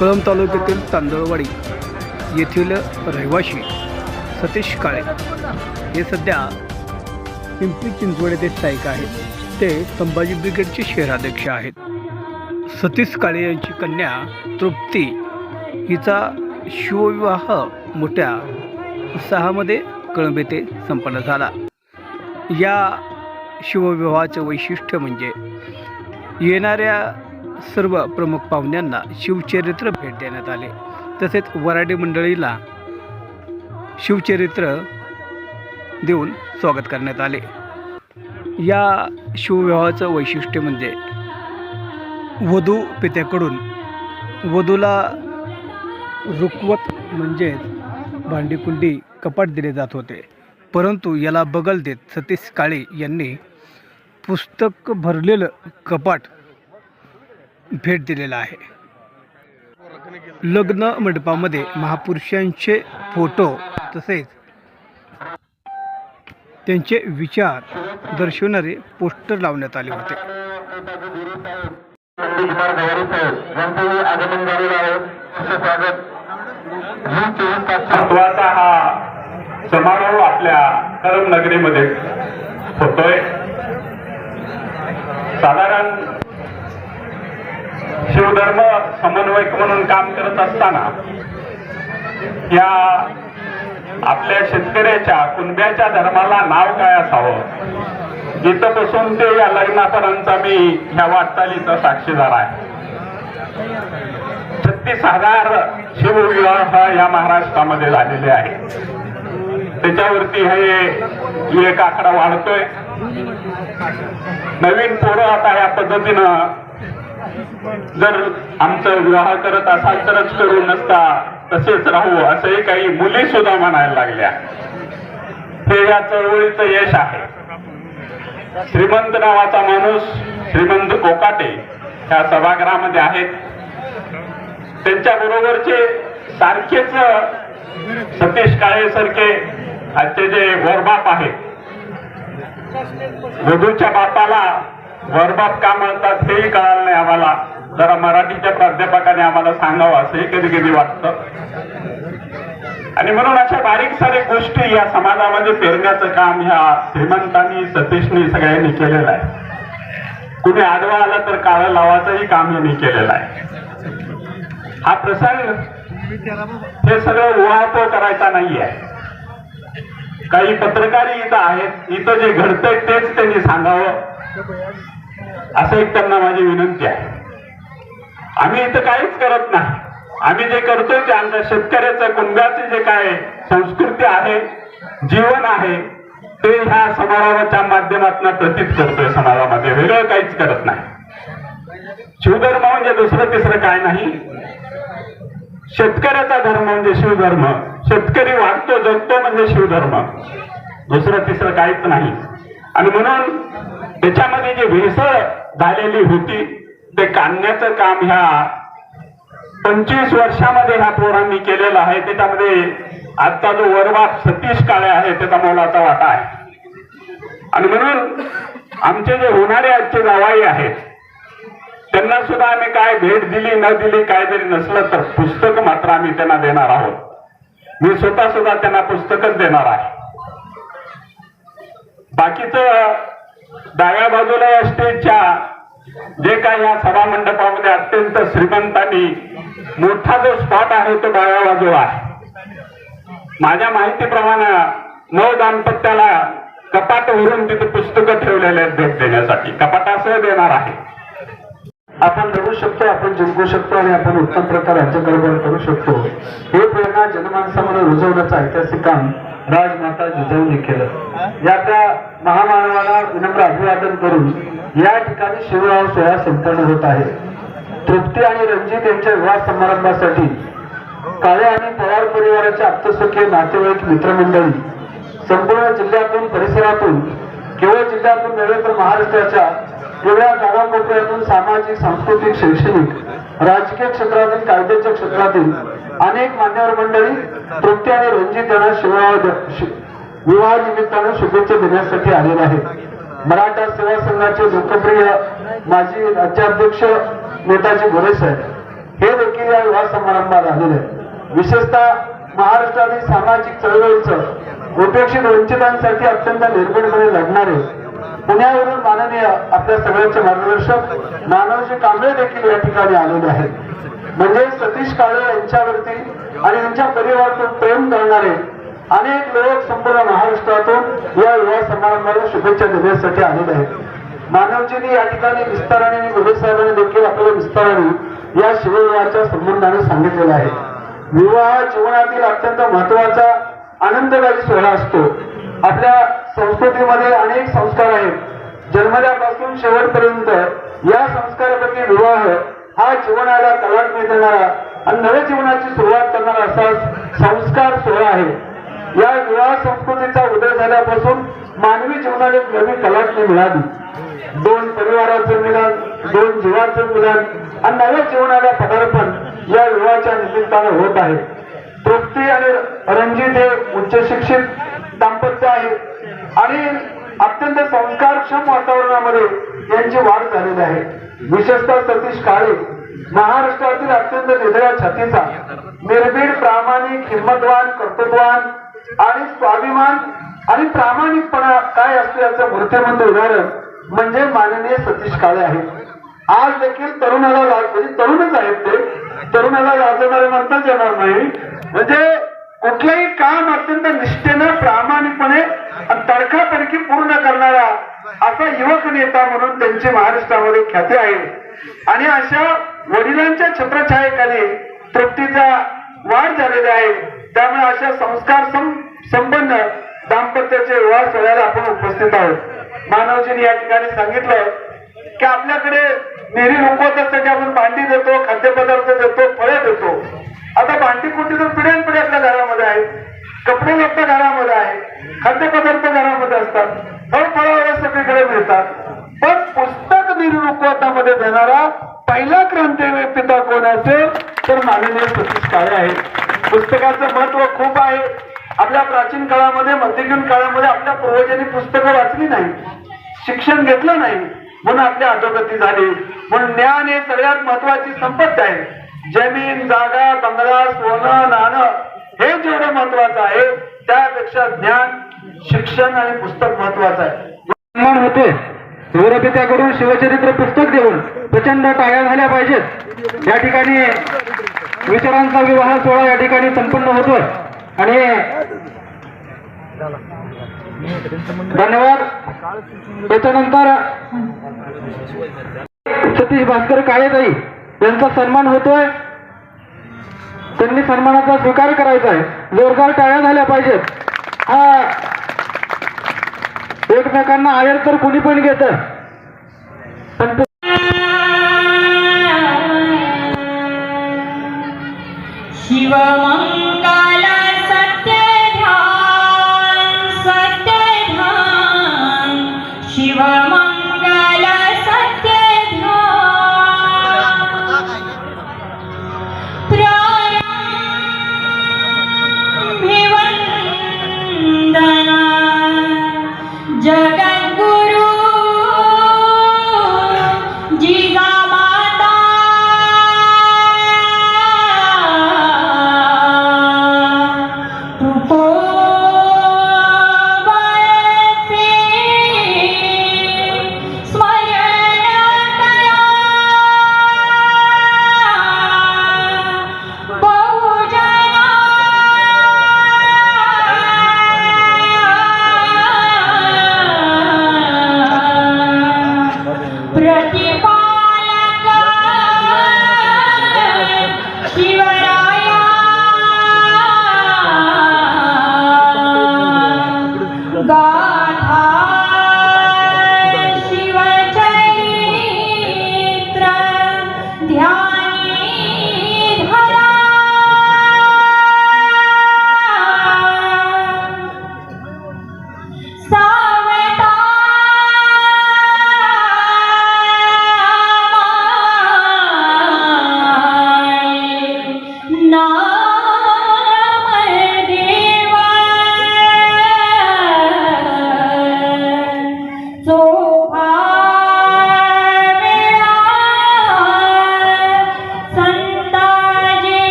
कळंब तालुक्यातील तांदळवाडी येथील रहिवाशी सतीश काळे हे सध्या पिंपरी चिंचवड येथे स्थायिक आहेत. ते संभाजी ब्रिगेडचे शहराध्यक्ष आहेत. सतीश काळे यांची कन्या तृप्ती हिचा शिवविवाह मोठ्या उत्साहामध्ये कळंब येथे संपन्न झाला. या शिवविवाहाचं वैशिष्ट्य म्हणजे येणाऱ्या सर्व प्रमुख पाहुण्यांना शिवचरित्र भेट देण्यात आले. तसेच वराडे मंडळीला शिवचरित्र देऊन स्वागत करण्यात आले. या शिवविवाहाचं वैशिष्ट्य म्हणजे वधू पित्याकडून वधूला रुकवत म्हणजेच भांडीकुंडी कपाट दिले जात होते. परंतु याला बगल देत सतीश काळे यांनी पुस्तक भरलेलं कपाट भेट दिलेला आहे. लग्न मंडपामध्ये महापुरुषांचे फोटो तसेच त्यांचे विचार दर्शवणारे पोस्टर लावण्यात आले होते. महत्त्वाचा हा समारोह आपल्या करमनगरीमध्ये होतोय. साधारण शिवधर्म समन्वयक म्हणून काम करत असताना या आपल्या शेतकऱ्याच्या कुणब्याच्या धर्माला नाव काय असावं? जिथं बसून ते या लग्नापर्यंत मी ह्या वाटचालीचा साक्षीदार आहे. छत्तीस हजार शिवविवाह या महाराष्ट्रामध्ये झालेले आहे त्याच्यावरती हे एक आकडा वाढतोय. नवीन पोरं आता या पद्धतीनं जर आमचं विवाह करत असाल तरच करू नसता तसेच राहू असंही काही मुली सुद्धा म्हणायला लागल्या. हे या चळवळीचं यश आहे. श्रीमंत नावाचा माणूस श्रीमंत कोकाटे ह्या सभागृहामध्ये आहेत. त्यांच्या बरोबरचे सारखेच सतीश काळे सारखे आजचे जे वरबाप आहेत वधूच्या बापाला वरबाप का म्हणतात तेही कळालं नाही आम्हाला. जरा मराठीच्या प्राध्यापकाने आम्हाला सांगावं असंही कधी कधी वाटतं. आणि म्हणून अशा बारीक सारीक गोष्टी या समाजामध्ये पेरण्याचं काम ह्या श्रीमंतांनी सतीशनी सगळ्यांनी केलेलं आहे. कुणी आडवा आला तर काळं लावाचंही काम यांनी केलेलं आहे. हा प्रसंग हे सगळं उहापोह करायचा नाहीये. काही पत्रकारही इथं आहेत इथं जे घडतंय तेच त्यांनी सांगावं. असं एक त्यांना माझी विनंती आहे. आम्ही इथं काहीच करत नाही. आम्ही जे करतोय ते आमच्या शेतकऱ्याचं कुंभाची जे काय संस्कृती आहे जीवन आहे ते ह्या समारोहाच्या माध्यमातून प्रतीत करतोय समाजामध्ये. वेगळं काहीच करत नाही. शिवधर्म म्हणजे दुसरं तिसरं काय नाही. शेतकऱ्याचा धर्म म्हणजे शिवधर्म. शेतकरी वागतो जगतो म्हणजे शिवधर्म. दुसरं तिसरं काहीच नाही. आणि म्हणून त्याच्यामध्ये जी भेसळ झालेली होती ते काढण्याचं काम ह्या पंचवीस वर्षामध्ये ह्या पोरांनी केलेलं आहे. त्याच्यामध्ये आजचा जो वरबाप सतीश काळे आहे त्याचा मोलाचा वाटा आहे. आणि म्हणून आमचे जे होणारे आजचे जावाई आहेत त्यांना सुद्धा आम्ही काय भेट दिली न दिली काय जरी नसलं तर पुस्तक मात्र आम्ही त्यांना देणार आहोत. मी स्वतः सुद्धा त्यांना पुस्तकच देणार आहे. बाकीचं डाव्या बाजूला या स्टेजच्या जे काही या सभा मंडपामध्ये अत्यंत श्रीमंतांनी मोठा जो स्पॉट आहे तो डाव्या बाजूला आहे. माझ्या माहितीप्रमाणे नऊ दाम्पत्याला कपाट भरून तिथे पुस्तकं ठेवलेले आहेत भेट देण्यासाठी. कपाटासह देणार आहे. आपण लढू शकतो आपण जिंकू शकतो आणि आपण उत्तम प्रकारे राज्यकारभार करू शकतो. हे प्रेरणा जनमानसामध्ये रुजवण्याचं ऐतिहासिक काम राजमाता जिजाऊने केलं. या त्या महामानवाला विनम्र अभिवादन करून या ठिकाणी शिवराव सोहळा संपन्न होत आहे. तृप्ती आणि रणजित यांच्या विवाह समारंभासाठी काळे आणि पवार परिवाराचे आप्तसखी नातेवाईक मित्रमंडळी संपूर्ण जिल्ह्यातून परिसरातून केवळ जिल्ह्यातून नव्हे तर महाराष्ट्राच्या वेगळ्या कानाकोपऱ्यातून सामाजिक सांस्कृतिक शैक्षणिक राजकीय क्षेत्रातील कायद्याच्या क्षेत्रातील अनेक मान्यवर मंडळी तृप्ती आणि रणजित यांना शिवविवाह विवाह निमित्तानं शुभेच्छा देण्यासाठी आलेले आहेत. मराठा सेवा संघाचे लोकप्रिय माजी राज्याध्यक्ष नेताजी गोरे साहेब हे देखील या विवाह समारंभात आलेले आहेत. विशेषतः महाराष्ट्रातील सामाजिक चळवळीचं उपेक्षित वंचितांसाठी अत्यंत निर्भीडपणे लढणारे पुण्यावरून माननीय आपल्या सगळ्यांचे मार्गदर्शक मानवजी कांबळे देखील या ठिकाणी आलेले आहेत. म्हणजे सतीश काळे यांच्यावरती आणि त्यांच्या परिवारातून प्रेम करणारे अनेक लोक संपूर्ण महाराष्ट्रातून या युवा समारंभाला शुभेच्छा देण्यासाठी आलेले आहेत. मानवजींनी या ठिकाणी विस्ताराने आणि मोदी साहेबांनी देखील आपल्याला विस्ताराने या शिवविवाहाच्या संबंधाने सांगितलेलं आहे. विवाह जीवनातील अत्यंत महत्त्वाचा आनंददायी सोहळा असतो. आपल्या संस्कृतीमध्ये अनेक संस्कार आहेत. जन्मल्यापासून शेवटपर्यंत या संस्कारापैकी विवाह हा जीवनाला कलाटणी देणारा आणि नव्या जीवनाची सुरुवात करणारा असा संस्कार सोहळा आहे. या विवाह संस्कृतीचा उदय झाल्यापासून मानवी जीवनाला एक नवी कलाटणी मिळाली. दोन परिवाराचं मिलन दोन जीवाचं मिलन आणि नव्या जीवनाला पदार्पण या विवाहाच्या निमित्तानं होत आहे. तृप्ती आणि रणजित हे उच्च शिक्षित दाम्पत्य आहे आणि अत्यंत संस्कारक्षम वातावरणामध्ये यांची वाढ झालेली आहे. विशेषतः सतीश काळे महाराष्ट्रातील अत्यंत निधड्या छातीचा निर्भीड प्रामाणिक हिंमतवान कर्तृत्ववान आणि स्वाभिमान आणि प्रामाणिकपणा काय असतो याचं मूर्तिमंत उदाहरण म्हणजे माननीय सतीश काळे आहे. आज देखील तरुणाला लाज म्हणजे तरुणच आहेत ते. तरुणाला लाजवणारे म्हणताच येणार नाही. म्हणजे कुठलंही काम अत्यंत निष्ठेनं प्रामाणिकपणे तडकातडकी पूर्ण करणारा असा युवक नेता म्हणून त्यांची महाराष्ट्रामध्ये ख्याती आहे. आणि अशा वडिलांच्या छत्रछायेखाली तृप्तीचा वाढ झालेला आहे. त्यामुळे अशा संस्कार सं- संपन्न दाम्पत्याचे विवाह सोहळ्याला आपण उपस्थित आहोत. मानवजीने या ठिकाणी सांगितलं की आपल्याकडे नेहरी रुपवतासाठी आपण भांडी देतो खाद्यपदार्थ देतो फळे देतो. आता भांडी कुठे तर पिढ्यान पिढी आपल्या घरामध्ये आहेत. कपडे लोक घरामध्ये आहे. खाद्यपदार्थ घरामध्ये असतात. फळ फळावर सगळीकडे मिळतात. पण पुस्तक निरुपवातामध्ये देणारा पहिला क्रांती पिता कोण असेल तर माननीय सतीश काळे आहेत. पुस्तकाचं महत्त्व खूप आहे. आपल्या प्राचीन काळामध्ये मध्ययुगीन काळामध्ये आपल्या पूर्वजांनी पुस्तकं वाचली नाही. शिक्षण घेतलं नाही. म्हणून आपली अधोगती झाली. म्हणून ज्ञान हे सगळ्यात महत्वाची संपत्ती आहे. जमीन जागा बंगला सोनं नाणं हे जेवढं महत्वाचं आहे त्यापेक्षा ज्ञान शिक्षण आणि पुस्तक महत्वाचं आहे. सन्मान होतोय गौरपित्याकडून शिवचरित्र पुस्तक देऊन प्रचंड टाळ्या झाल्या पाहिजेत. या ठिकाणी विचारांचा विवाह सोहळा या ठिकाणी संपन्न होतोय. आणि धन्यवाद. त्याच्यानंतर सतीश भास्कर काळेताई यांचा सन्मान होतोय. त्यांनी सन्मानाचा स्वीकार करायचा आहे. जोरदार टाळ्या झाल्या पाहिजेत. एकमेकांना आयर तर कुणी पण घेत. पण